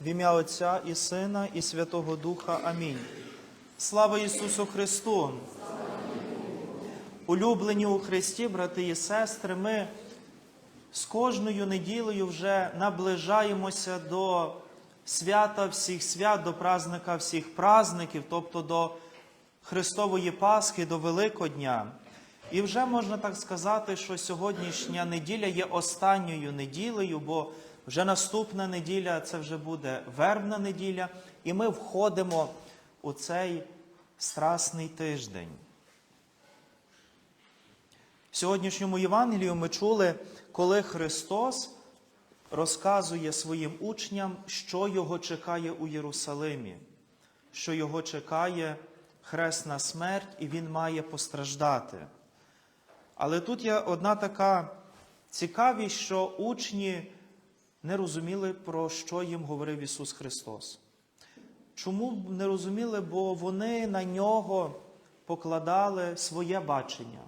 В ім'я Отця і Сина, і Святого Духа. Амінь. Слава Ісусу Христу! Улюблені у Христі, брати і сестри, ми з кожною неділею вже наближаємося до свята всіх свят, до празника всіх празників, тобто до Христової Пасхи, до Великодня. І вже можна так сказати, що сьогоднішня неділя є останньою неділею, бо вже наступна неділя це вже буде вербна неділя, і ми входимо у цей страсний тиждень. В сьогоднішньому Євангелію ми чули, коли Христос розказує своїм учням, що його чекає у Єрусалимі, що його чекає хресна смерть, і він має постраждати. Але тут є одна така цікавість, що учні не розуміли, про що їм говорив Ісус Христос. Чому не розуміли? Бо вони на нього покладали своє бачення.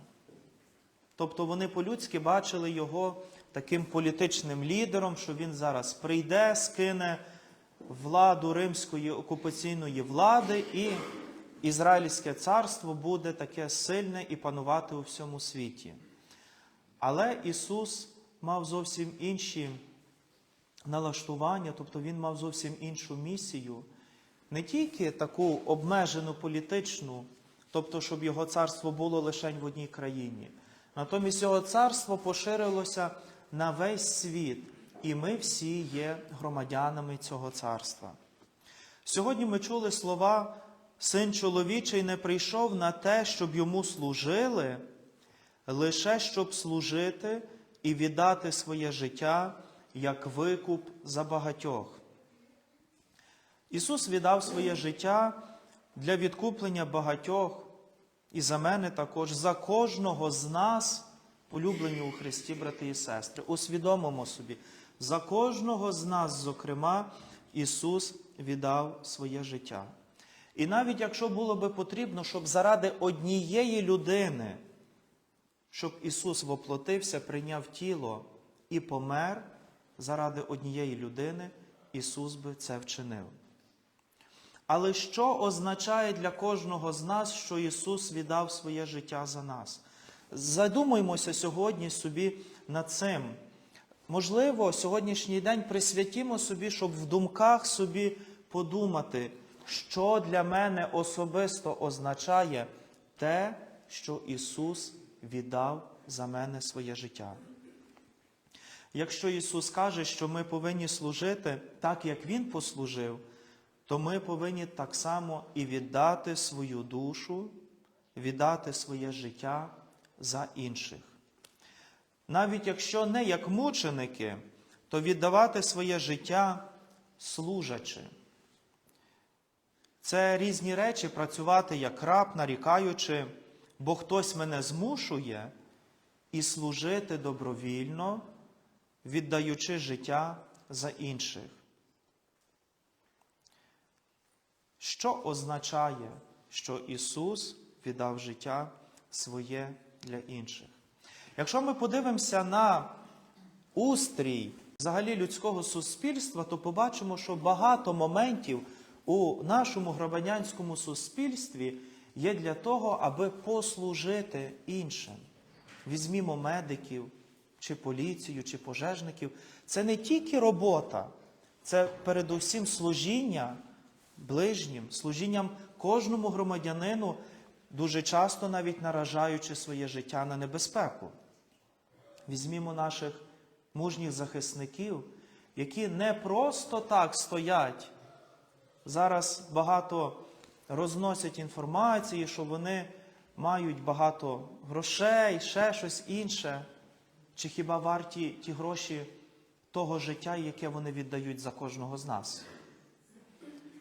Тобто вони по-людськи бачили його таким політичним лідером, що він зараз прийде, скине владу римської окупаційної влади, і Ізраїльське царство буде таке сильне і панувати у всьому світі. Але Ісус мав зовсім інші налаштування, тобто Він мав зовсім іншу місію, не тільки таку обмежену політичну, тобто, щоб його царство було лише в одній країні. Натомість його царство поширилося на весь світ, і ми всі є громадянами цього царства. Сьогодні ми чули слова Син чоловічий не прийшов на те, щоб йому служили, лише щоб служити і віддати своє життя як викуп за багатьох. Ісус віддав своє життя для відкуплення багатьох, і за мене також, за кожного з нас, улюблені у Христі, брати і сестри. Усвідомимо собі, за кожного з нас, зокрема, Ісус віддав своє життя. І навіть якщо було би потрібно, щоб заради однієї людини, щоб Ісус воплотився, прийняв тіло і помер, заради однієї людини, Ісус би це вчинив. Але що означає для кожного з нас, що Ісус віддав своє життя за нас? Задумаймося сьогодні собі над цим. Можливо, сьогоднішній день присвятімо собі, щоб в думках собі подумати, що для мене особисто означає те, що Ісус віддав за мене своє життя. Якщо Ісус каже, що ми повинні служити так, як Він послужив, то ми повинні так само і віддати свою душу, віддати своє життя за інших. Навіть якщо не як мученики, то віддавати своє життя служачи. Це різні речі працювати як раб, нарікаючи, бо хтось мене змушує, і служити добровільно, віддаючи життя за інших. Що означає, що Ісус віддав життя своє для інших? Якщо ми подивимося на устрій взагалі людського суспільства, то побачимо, що багато моментів у нашому громадянському суспільстві є для того, аби послужити іншим. Візьмімо медиків, чи поліцію, чи пожежників. Це не тільки робота, це передусім служіння ближнім, служінням кожному громадянину, дуже часто навіть наражаючи своє життя на небезпеку. Візьмімо наших мужніх захисників, які не просто так стоять. Зараз багато розносять інформації, що вони мають багато грошей, ще щось інше. Чи хіба варті ті гроші того життя, яке вони віддають за кожного з нас?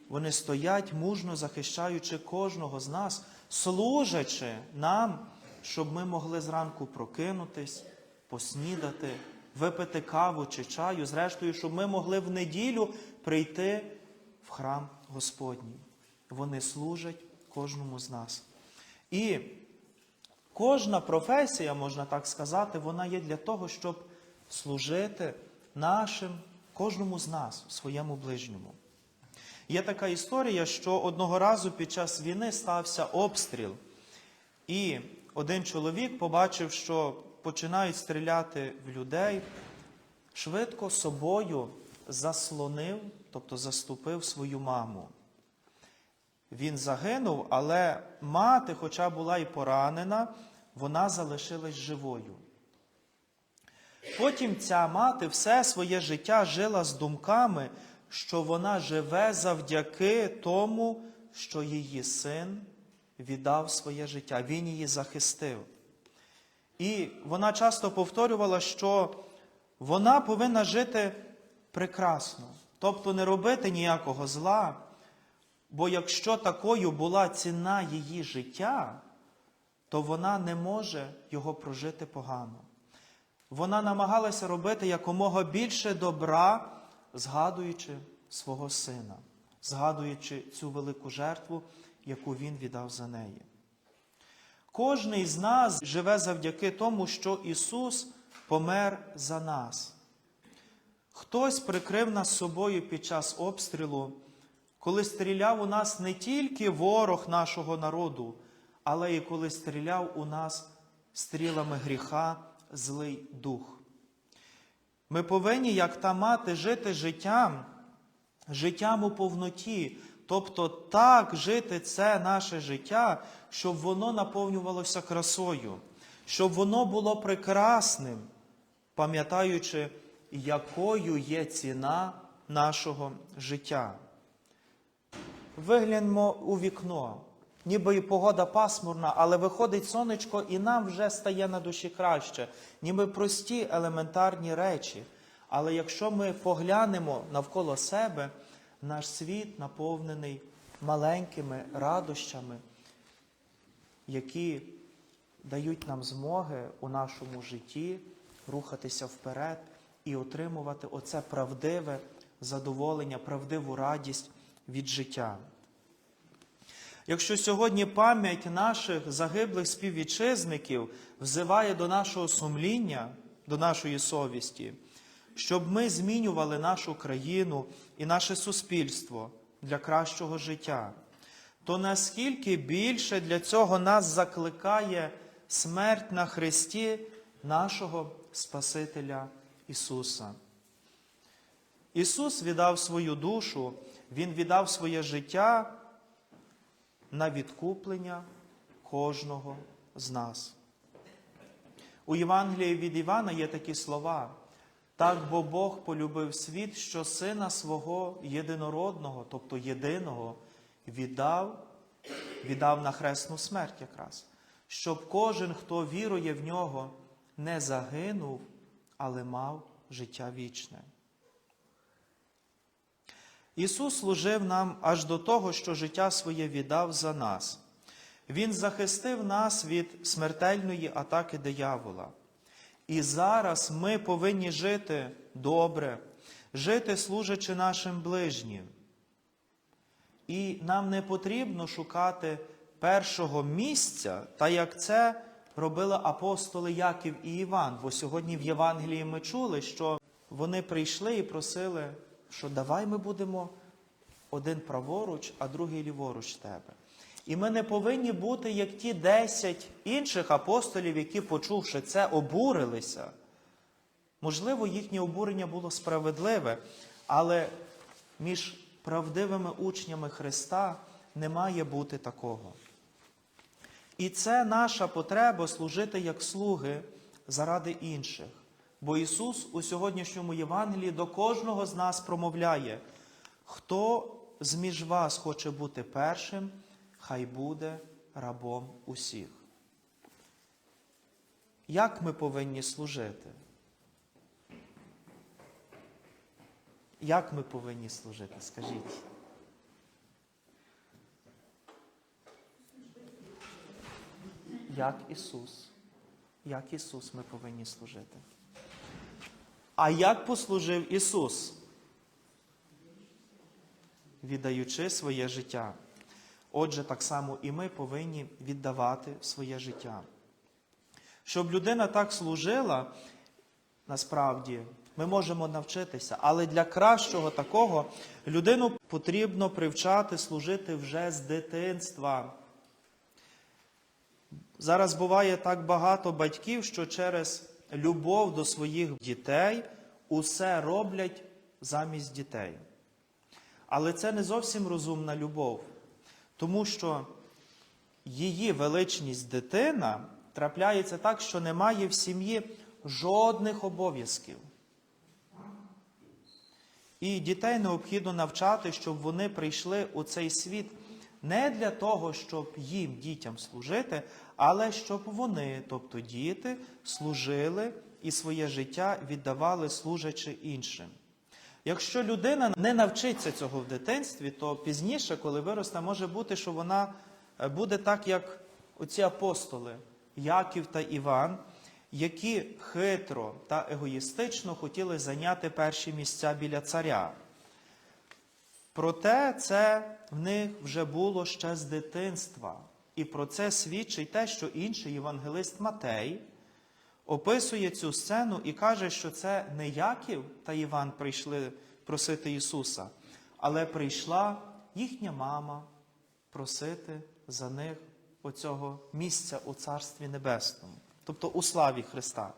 Вони стоять мужно захищаючи кожного з нас, служачи нам, щоб ми могли зранку прокинутись, поснідати, випити каву чи чаю, зрештою, щоб ми могли в неділю прийти в храм Господній. Вони служать кожному з нас. І кожна професія, можна так сказати, вона є для того, щоб служити нашим кожному з нас, своєму ближньому. Є така історія, що одного разу під час війни стався обстріл, і один чоловік побачив, що починають стріляти в людей, швидко собою заслонив, тобто заступив свою маму. Він загинув, але мати, хоча була і поранена, вона залишилась живою. Потім ця мати все своє життя жила з думками, що вона живе завдяки тому, що її син віддав своє життя, він її захистив. І вона часто повторювала, що вона повинна жити прекрасно, тобто не робити ніякого зла. Бо якщо такою була ціна її життя, то вона не може його прожити погано. Вона намагалася робити якомога більше добра, згадуючи свого сина, згадуючи цю велику жертву, яку він віддав за неї. Кожний з нас живе завдяки тому, що Ісус помер за нас. Хтось прикрив нас собою під час обстрілу, коли стріляв у нас не тільки ворог нашого народу, але і коли стріляв у нас стрілами гріха злий дух. Ми повинні, як та мати, жити життям, життям у повноті, тобто так жити це наше життя, щоб воно наповнювалося красою, щоб воно було прекрасним, пам'ятаючи, якою є ціна нашого життя. Вигляньмо у вікно, ніби і погода пасмурна, але виходить сонечко, і нам вже стає на душі краще, ніби прості елементарні речі. Але якщо ми поглянемо навколо себе, наш світ наповнений маленькими радощами, які дають нам змоги у нашому житті рухатися вперед і отримувати оце правдиве задоволення, правдиву радість від життя. Якщо сьогодні пам'ять наших загиблих співвітчизників взиває до нашого сумління, до нашої совісті, щоб ми змінювали нашу країну і наше суспільство для кращого життя, то наскільки більше для цього нас закликає смерть на Христі нашого Спасителя Ісуса? Ісус віддав свою душу, Він віддав своє життя на відкуплення кожного з нас. У Євангелії від Івана є такі слова. Так бо Бог полюбив світ, що Сина свого єдинородного, тобто єдиного, віддав, віддав на хресну смерть якраз, щоб кожен, хто вірує в нього, не загинув, але мав життя вічне. Ісус служив нам аж до того, що життя своє віддав за нас. Він захистив нас від смертельної атаки диявола. І зараз ми повинні жити добре, жити, служачи нашим ближнім. І нам не потрібно шукати першого місця, та як це робили апостоли Яків і Іван. Бо сьогодні в Євангелії ми чули, що вони прийшли і просили, що давай ми будемо один праворуч, а другий ліворуч тебе. І ми не повинні бути як ті десять інших апостолів, які, почувши це, обурилися. Можливо, їхнє обурення було справедливе, але між правдивими учнями Христа не має бути такого. І це наша потреба служити як слуги заради інших. Бо Ісус у сьогоднішньому Євангелії до кожного з нас промовляє, хто зміж вас хоче бути першим, хай буде рабом усіх. Як ми повинні служити? Як ми повинні служити? Скажіть. Як Ісус? Як Ісус ми повинні служити? А як послужив Ісус? Віддаючи своє життя. Отже, так само і ми повинні віддавати своє життя. Щоб людина так служила, насправді, ми можемо навчитися. Але для кращого такого людину потрібно привчати служити вже з дитинства. Зараз буває так багато батьків, що через любов до своїх дітей усе роблять замість дітей. Але це не зовсім розумна любов, тому що її величність дитина трапляється так, що немає в сім'ї жодних обов'язків. І дітей необхідно навчати, щоб вони прийшли у цей світ не для того, щоб їм, дітям служити, але щоб вони, тобто діти, служили і своє життя віддавали служачи іншим. Якщо людина не навчиться цього в дитинстві, то пізніше, коли виросте, може бути, що вона е, буде так, як оці апостоли Яків та Іван, які хитро та егоїстично хотіли зайняти перші місця біля царя. Проте це в них вже було ще з дитинства. І про це свідчить те, що інший євангелист Матей описує цю сцену і каже, що це не Яків та Іван прийшли просити Ісуса, але прийшла їхня мама просити за них оцього місця у Царстві Небесному, тобто у славі Христа.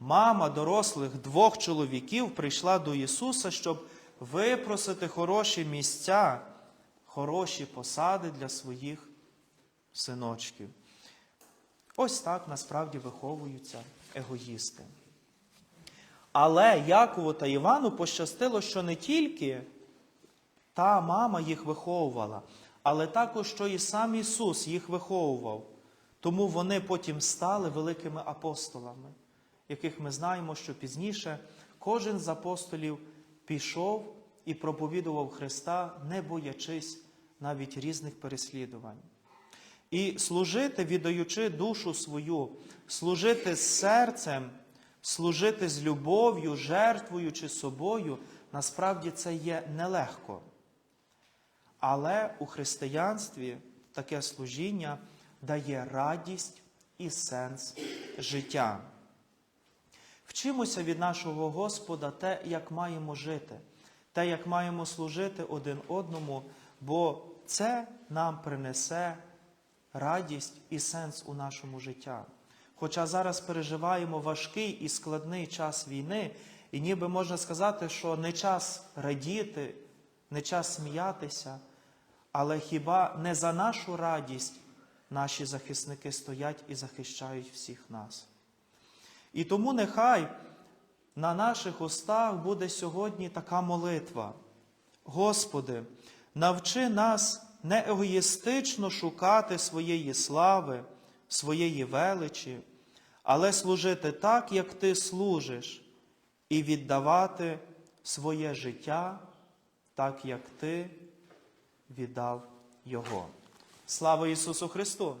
Мама дорослих двох чоловіків прийшла до Ісуса, щоб випросити хороші місця, хороші посади для своїх синочків. Ось так насправді виховуються егоїсти. Але Якову та Івану пощастило, що не тільки та мама їх виховувала, але також, що і сам Ісус їх виховував. Тому вони потім стали великими апостолами, яких ми знаємо, що пізніше кожен з апостолів пішов і проповідував Христа, не боячись навіть різних переслідувань. І служити, віддаючи душу свою, служити з серцем, служити з любов'ю, жертвуючи собою, насправді це є нелегко. Але у християнстві таке служіння дає радість і сенс життя. Вчимося від нашого Господа те, як маємо жити, те, як маємо служити один одному, бо це нам принесе радість і сенс у нашому життя. Хоча зараз переживаємо важкий і складний час війни, і ніби можна сказати, що не час радіти, не час сміятися, але хіба не за нашу радість наші захисники стоять і захищають всіх нас? І тому нехай на наших устах буде сьогодні така молитва. Господи, навчи нас не егоїстично шукати своєї слави, своєї величі, але служити так, як Ти служиш, і віддавати своє життя, так як Ти віддав Його. Слава Ісусу Христу!